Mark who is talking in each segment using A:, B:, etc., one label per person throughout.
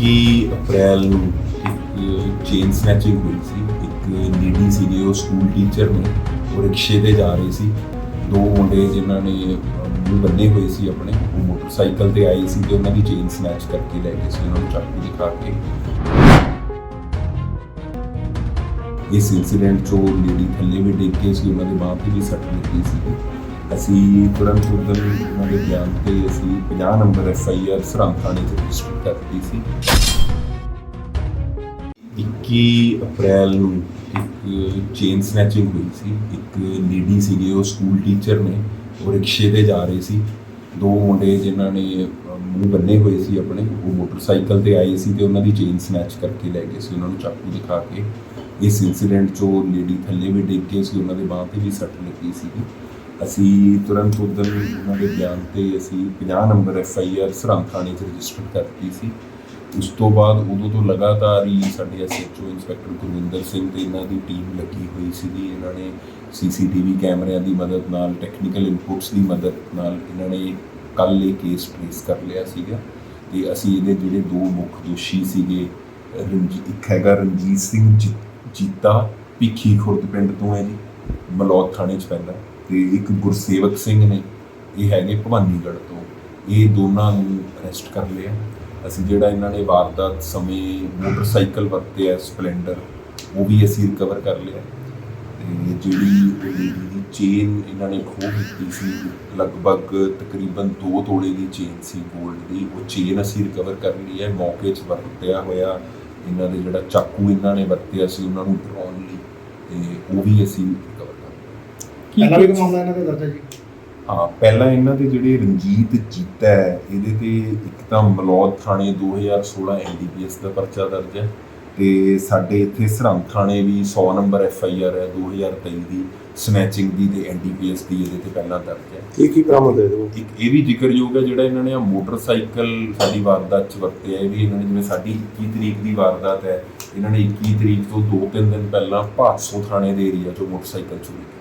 A: 21 ਅਪ੍ਰੈਲ ਨੂੰ ਇੱਕ chain snatching ਹੋਈ ਸੀ, ਇੱਕ ਲੇਡੀ ਸੀਗੇ, ਉਹ ਸਕੂਲ ਟੀਚਰ ਨੇ, ਉਹ ਰਿਕਸ਼ੇ ਤੇ ਜਾ ਰਹੀ ਸੀ। ਦੋ ਮੁੰਡੇ ਜਿਨ੍ਹਾਂ ਨੇ ਮੂੰਹ ਬੰਨੇ ਹੋਏ ਸੀ ਆਪਣੇ, ਉਹ ਮੋਟਰਸਾਈਕਲ ਤੇ ਆਏ ਸੀ ਤੇ ਉਹਨਾਂ ਦੀ ਚੇਨ ਸਨੈਚ ਕਰਕੇ ਲੈ ਗਏ ਸੀ, ਉਹਨਾਂ ਨੂੰ ਚਾਕੂ ਦਿਖਾ ਕੇ। ਇਸ ਇਨਸੀਡੈਂਟ 'ਚੋਂ ਲੇਡੀ ਥੱਲੇ ਵੀ ਡਿੱਗ ਗਈ ਸੀ, ਉਹਨਾਂ ਦੇ ਬਾਂਹ ਤੇ ਵੀ ਸੱਟ ਲੱਗੀ ਸੀ ਅਸੀਂ ਤੁਰੰਤ ਉਦੋਂ ਉਹਨਾਂ ਦੇ ਬਿਆਨ ਤੇ ਅਸੀਂ 50 number F I R Sirhind ਥਾਣੇ 'ਚ ਰਜਿਸਟਰ ਕਰਤੀ ਸੀ। 21 ਅਪ੍ਰੈਲ ਨੂੰ ਇੱਕ ਚੇਨ ਸਨੈਚਿੰਗ ਹੋਈ ਸੀ। ਇੱਕ ਲੇਡੀ ਸੀਗੀ, ਉਹ ਸਕੂਲ ਟੀਚਰ ਨੇ, ਉਹ ਰਿਕਸ਼ੇ ਤੇ ਜਾ ਰਹੇ ਸੀ। ਦੋ ਮੁੰਡੇ ਜਿਨ੍ਹਾਂ ਨੇ ਮੂੰਹ ਬੰਨੇ ਹੋਏ ਸੀ ਆਪਣੇ, ਉਹ ਮੋਟਰਸਾਈਕਲ ਤੇ ਆਏ ਸੀ ਤੇ ਉਹਨਾਂ ਦੀ ਚੇਨ ਸਨੈਚ ਕਰਕੇ ਲੈ ਗਏ ਸੀ। ਉਹਨਾਂ ਨੂੰ ਚਾਕੂ ਦਿਖਾ ਕੇ ਇਸ ਇਨਸੀਡੈਂਟ 'ਚੋਂ ਲੇਡੀ ਥੱਲੇ ਵੀ ਡਿੱਗ ਗਈ ਸੀ, ਉਹਨਾਂ ਦੇ ਬਾਂਹ ਤੇ ਵੀ ਸੱਟ ਲੱਗੀ ਸੀ ਅਸੀਂ ਤੁਰੰਤ ਉਦੋਂ ਉਹਨਾਂ ਦੇ ਬਿਆਨ ਤੇ ਅਸੀਂ 50 number F I R Sirhind ਥਾਣੇ 'ਚ ਰਜਿਸਟਰ ਕਰਤੀ ਸੀ। ਉਸ ਤੋਂ ਬਾਅਦ ਉਦੋਂ ਤੋਂ ਲਗਾਤਾਰ ਹੀ ਸਾਡੇ ਐਸਐਚਓ ਇੰਸਪੈਕਟਰ ਗੁਰਵਿੰਦਰ ਸਿੰਘ ਤੇ ਇਹਨਾਂ ਦੀ ਟੀਮ ਲੱਗੀ ਹੋਈ ਸੀਗੀ। ਇਹਨਾਂ ਨੇ ਸੀਸੀਟੀਵੀ ਕੈਮਰਿਆਂ ਦੀ ਮਦਦ ਨਾਲ, ਟੈਕਨੀਕਲ ਇਨਪੁਟਸ ਦੀ ਮਦਦ ਨਾਲ ਇਹਨਾਂ ਨੇ ਕੱਲ੍ਹ ਇਹ ਕੇਸ ਟ੍ਰੇਸ ਕਰ ਲਿਆ ਸੀਗਾ ਤੇ ਅਸੀਂ ਇਹਦੇ ਜਿਹੜੇ ਦੋ ਮੁੱਖ ਦੋਸ਼ੀ ਸੀਗੇ ਰਣਜੀ ਇੱਕ ਹੈਗਾ ਰਣਜੀਤ ਸਿੰਘ ਜੀ- ਜੀਤਾ ਭਿੱਖੀ ਖੁਰਦ ਪਿੰਡ ਤੋਂ ਹੈ ਜੀ, ਮਲੌਦ ਥਾਣੇ 'ਚ ਪੈਂਦਾ। ਤੇ ਇੱਕ ਗੁਰਸੇਵਕ ਸਿੰਘ ਨੇ ਇਹ ਹੈਗੇ ਭਵਾਨੀਗੜ੍ਹ ਤੋਂ। ਇਹ ਦੋਨਾਂ ਨੂੰ ਅਰੈਸਟ ਕਰ ਲਿਆ। ਅਸੀਂ ਜਿਹੜਾ ਇਹਨਾਂ ਨੇ ਵਾਰਦਾਤ ਸਮੇਂ ਮੋਟਰਸਾਈਕਲ ਵਰਤਿਆ, ਸਪਲੈਂਡਰ, ਉਹ ਵੀ ਅਸੀਂ ਰਿਕਵਰ ਕਰ ਲਿਆ। ਤੇ ਜਿਹੜੀ ਲੇਡੀ ਦੀ ਚੇਨ ਇਹਨਾਂ ਨੇ ਖੋਹ ਦਿੱਤੀ ਸੀ, ਲਗਭਗ ਤਕਰੀਬਨ 2 ਤੋਲੇ ਦੀ ਚੇਨ ਸੀ 골ਡ ਦੀ। ਉਹ ਚੇਨ ਅਸੀਂ ਰਿਕਵਰ ਕਰ ਲਈ ਹੈ ਮੌਕੇ 'ਚ ਵਰਤਿਆ ਹੋਇਆ। ਇਹਨਾਂ ਦੇ ਜਿਹੜਾ ਚਾਕੂ ਇਹਨਾਂ ਨੇ ਵਰਤਿਆ ਸੀ, ਉਹਨਾਂ ਨੂੰ ਡਰਾਉਣ ਲਈ। ਤੇ ਉਹ ਵੀ ਅਸੀਂ ਰਿਕਵਰ
B: ਪਹਿਲਾਂ ਵੀ ਕੋਈ ਮਾਮਲਾ ਇਹਨਾਂ ਤੇ ਦਰਜ ਹੈ ਜੀ।
A: ਹਾਂ ਪਹਿਲਾਂ ਇਹਨਾਂ ਦੇ ਜਿਹੜੇ ਰਣਜੀਤ ਜੀਤਾ ਹੈ ਇਹਦੇ ਤੇ ਇੱਕ ਤਾਂ ਮਲੌਦ ਥਾਣੇ 2016 ਐਨਡੀਪੀਐਸ ਦਾ ਪਰਚਾ ਦਰਜ ਹੈ ਤੇ ਸਾਡੇ ਇੱਥੇ ਸਰਹੰਦ ਥਾਣੇ ਵੀ 100 ਨੰਬਰ ਐਫ ਆਈ ਆਰ ਹੈ 2023 ਦੀ ਸਨੈਚਿੰਗ ਦੀ ਤੇ ਐਨਡੀਪੀਐਸ ਦੀ ਇਹਦੇ ਤੇ ਪਹਿਲਾਂ ਦਰਜ ਹੈ।
C: ਕੀ ਕੀ ਬਰਾਮਦ ਹੋਇਆ ਇਹਦੇ?
A: ਇੱਕ ਇਹ ਵੀ ਜ਼ਿਕਰਯੋਗ ਹੈ ਜਿਹੜਾ ਇਹਨਾਂ ਨੇ ਆ ਮੋਟਰਸਾਈਕਲ ਸਾਡੀ ਵਾਰਦਾਤ ਚ ਵਰਤਿਆ ਇਹ ਵੀ ਇਹਨਾਂ ਨੇ ਜਿਵੇਂ ਸਾਡੀ 21 ਤਰੀਕ ਦੀ ਵਾਰਦਾਤ ਹੈ ਇਹਨਾਂ ਨੇ 21 ਤਰੀਕ ਤੋਂ 2-3 ਦਿਨ ਪਹਿਲਾਂ ਭਾਸੋ ਥਾਣੇ ਦੇ ਏਰੀਆ ਚੋਂ ਮੋਟਰਸਾਈਕਲ ਚੋਰੀ ਕੀਤਾ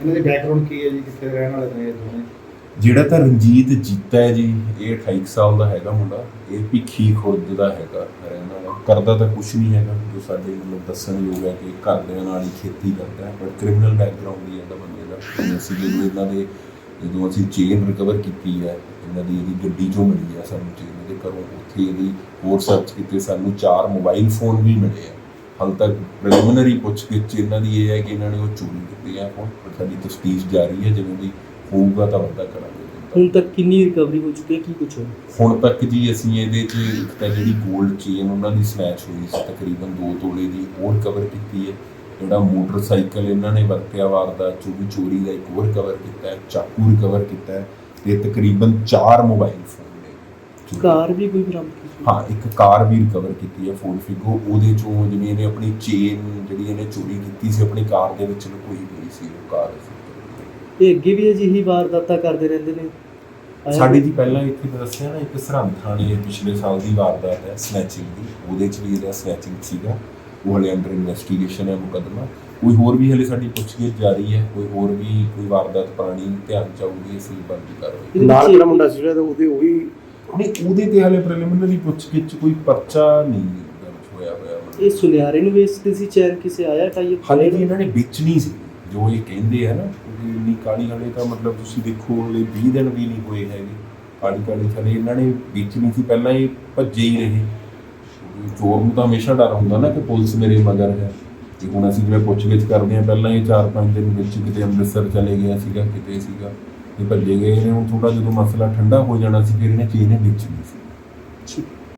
B: ਇਹਨਾਂ ਦੀ ਬੈਕਗ੍ਰਾਉਂਡ ਕੀ ਹੈ ਜੀ? ਕਿੱਥੇ ਦੇ ਰਹਿਣ ਵਾਲੇ ਨੇ ਇਹ ਦੋਨੇ
A: ਜਿਹੜਾ ਤਾਂ ਰਣਜੀਤ ਜੀਤਾ ਹੈ ਜੀ, ਇਹ 28 ਸਾਲ ਦਾ ਹੈਗਾ ਮੁੰਡਾ। ਇਹ ਭਿੱਖੀ ਖੁਰਦ ਦਾ ਹੈਗਾ, ਰਹਿਣ ਵਾਲਾ। ਕਰਦਾ ਤਾਂ ਕੁਝ ਨਹੀਂ ਹੈਗਾ, ਜੋ ਸਾਡੇ ਮਤਲਬ ਦੱਸਣਯੋਗ ਹੈ ਕਿ ਘਰਦਿਆਂ ਨਾਲ ਹੀ ਖੇਤੀ ਕਰਦਾ ਹੈ, ਪਰ ਕ੍ਰਿਮੀਨਲ ਬੈਕਗ੍ਰਾਉਂਡ ਵੀ ਇਹਦਾ ਬੰਦੇ ਦਾ। ਅਸੀਂ ਜਦੋਂ ਇਹਨਾਂ ਦੇ, ਜਦੋਂ ਅਸੀਂ ਚੇਨ ਰਿਕਵਰ ਕੀਤੀ ਹੈ, ਇਹਨਾਂ ਦੀ ਇਹਦੀ ਗੱਡੀ ਚੋਂ ਮਿਲੀ ਹੈ ਸਾਨੂੰ ਚੇਨ ਇਹਦੇ ਘਰੋਂ, ਉੱਥੇ ਇਹਦੀ ਹੋਰ ਸਰਚ ਕੀਤੀ ਸਾਨੂੰ ਚਾਰ ਮੋਬਾਈਲ ਫੋਨ ਵੀ ਮਿਲੇ ਆ। ਹਾਲ ਤੱਕ ਪ੍ਰੀਲਿਮਿਨਰੀ ਪੁੱਛਗਿੱਛ ਇਹਨਾਂ ਦੀ ਇਹ ਹੈ ਕਿ ਇਹਨਾਂ ਨੇ ਉਹ ਚੋਰੀ ਕੀਤੇ ਆ ਫੋਨ ਪਰ ਸਾਡੀ ਤਫਤੀਸ਼ ਜਾਰੀ ਹੈ ਜਿਵੇਂ ਵੀ ਹੋਊਗਾ ਤਾਂ ਵੱਡਾ ਕਰਾਂਗੇ।
D: ਹੁਣ ਤੱਕ ਕਿੰਨੀ ਰਿਕਵਰੀ ਹੋ ਚੁੱਕੀ ਹੈ ਕੀ ਹੋਇਆ?
A: ਹੁਣ ਤੱਕ ਜੀ ਅਸੀਂ ਇਹਦੇ 'ਚ ਇੱਕ ਤਾਂ ਜਿਹੜੀ 골ਡ ਚੇਨ ਉਹਨਾਂ ਦੀ ਸਨੈਚ ਹੋਈ ਸੀ ਤਕਰੀਬਨ 2 ਤੋਲੇ ਦੀ ਉਹ ਰਿਕਵਰ ਕੀਤੀ ਹੈ। ਜਿਹੜਾ ਮੋਟਰਸਾਈਕਲ ਇਹਨਾਂ ਨੇ ਵਰਤਿਆ ਵਾਰਦਾਤ ਚੋਂ ਵੀ ਚੋਰੀ ਦਾ ਇੱਕ ਹੋਰ ਰਿਕਵਰ ਕੀਤਾ ਹੈ ਚਾਕੂ ਰਿਕਵਰ ਕੀਤਾ ਹੈ। ਤੇ ਤਕਰੀਬਨ 4 ਮੋਬਾਈਲ ਫੋਨ ਚੋਰੀ।
D: ਕਾਰ ਵੀ ਕੋਈ ਬਰਾਮਦ ਕੀਤੀ
A: ਹਾਂ ਇੱਕ ਕਾਰ ਵੀ ਰਿਕਵਰ ਕੀਤੀ ਹੈ ਫੋਨ ਫਿਗੋ ਉਹਦੇ ਚੋਂ ਜਿਵੇਂ ਇਹਨੇ ਆਪਣੀ ਚੇਨ ਜਿਹੜੀ ਇਹਨੇ ਚੋਰੀ ਕੀਤੀ ਸੀ ਆਪਣੀ ਕਾਰ ਦੇ ਵਿੱਚ ਲੁਕੋਈ ਹੋਈ ਸੀ ਉਹ ਕਾਰ।
D: ਇਹ ਅੱਗੇ ਵੀ ਅਜਿਹੀ ਵਾਰਦਾਤਾਂ ਕਰਦੇ ਰਹਿੰਦੇ ਨੇ?
A: ਸਾਡੀ ਜੀ ਪਹਿਲਾਂ ਇੱਥੇ ਦੱਸਿਆ ਨਾ ਇੱਕ ਸਰਹੰਦ ਥਾਣੇ ਪਿਛਲੇ ਸਾਲ ਦੀ ਵਾਰਦਾਤ ਹੈ ਸਨੈਚਿੰਗ ਦੀ। ਉਹਦੇ ਚ ਵੀ ਇਹਦਾ ਸਨੈਚਿੰਗ ਸੀਗਾ। ਉਹ ਹਲੇ ਅੰਡਰ ਇਨਵੈਸਟੀਗੇਸ਼ਨ ਹੈ ਮੁਕੱਦਮਾ। ਕੋਈ ਹੋਰ ਵੀ ਹਲੇ ਸਾਡੀ ਪੁੱਛਗਿੱਛ ਜਾਰੀ ਹੈ? ਕੋਈ ਹੋਰ ਵੀ ਕੋਈ ਵਾਰਦਾਤ ਪੁਰਾਣੀ ਧਿਆਨ ਚ ਆਊਗੀ ਅਸੀਂ ਬੰਦੀ
D: ਇਹਦੇ
C: ਨਾਲ ਜਿਹੜਾ ਮੁੰਡਾ ਸੀ ਜਿਹੜਾ ਉਹਦੇ ਉਹ
A: ਨਹੀਂ ਉਹਦੇ ਤੇ ਹਲੇ ਪ੍ਰੀਲਿਮਿਨਰੀ ਪੁੱਛਗਿੱਛ ਕੋਈ ਪਰਚਾ ਨਹੀਂ ਦਰਜ ਹੋਇਆ ਹੋਇਆ। ਮਤਲਬ
D: ਇਹ ਸੁਨਿਆਰੇ ਨੂੰ ਵੇਚਦੇ ਸੀ ਚੈਨ ਕਿਸੇ ਆਇਆ ਟਾਈ
A: ਹਲੇ ਵੀ ਇਹਨਾਂ ਨੇ ਵੇਚਣੀ ਸੀ ਜੋ ਇਹ ਕਹਿੰਦੇ ਆ ਨਾ ਕਿ ਇੰਨੀ ਕਾਲੀ ਹਲੇ ਤਾਂ ਮਤਲਬ ਤੁਸੀਂ ਦੇਖੋ ਹਲੇ 20 ਦਿਨ ਵੀ ਨਹੀਂ ਹੋਏ ਹੈਗੇ। ਕਾਲੀ ਕਾਲੀ ਥਲੇ ਇਹਨਾਂ ਨੇ ਵੇਚਣੀ ਸੀ ਪਹਿਲਾਂ ਇਹ ਭੱਜੇ ਹੀ ਰਹੇ। ਚੋਰ ਨੂੰ ਤਾਂ ਹਮੇਸ਼ਾ ਡਰ ਹੁੰਦਾ ਨਾ ਕਿ ਪੁਲਿਸ ਮੇਰੇ ਮਗਰ ਹੈ। ਤੇ ਹੁਣ ਅਸੀਂ ਜਿਵੇਂ ਪੁੱਛਗਿੱਛ ਕਰਦੇ ਆ ਪਹਿਲਾਂ ਇਹ 4-5 ਦਿਨ ਵਿੱਚ ਕਿਤੇ ਅੰਮ੍ਰਿਤਸਰ ਚਲੇ ਗਿਆ ਸੀਗਾ ਕਿਤੇ ਸੀਗਾ। ਇਹ ਭੱਜੇ ਗਏ ਨੇ, ਹੁਣ ਥੋੜਾ ਜਦੋਂ ਮਸਲਾ ਠੰਡਾ ਹੋ ਜਾਣਾ ਸੀ, ਫਿਰ ਇਹਨੇ ਚੀਜ਼ ਨੇ ਵੇਚਣੀ ਸੀ।
D: ਠੀਕ।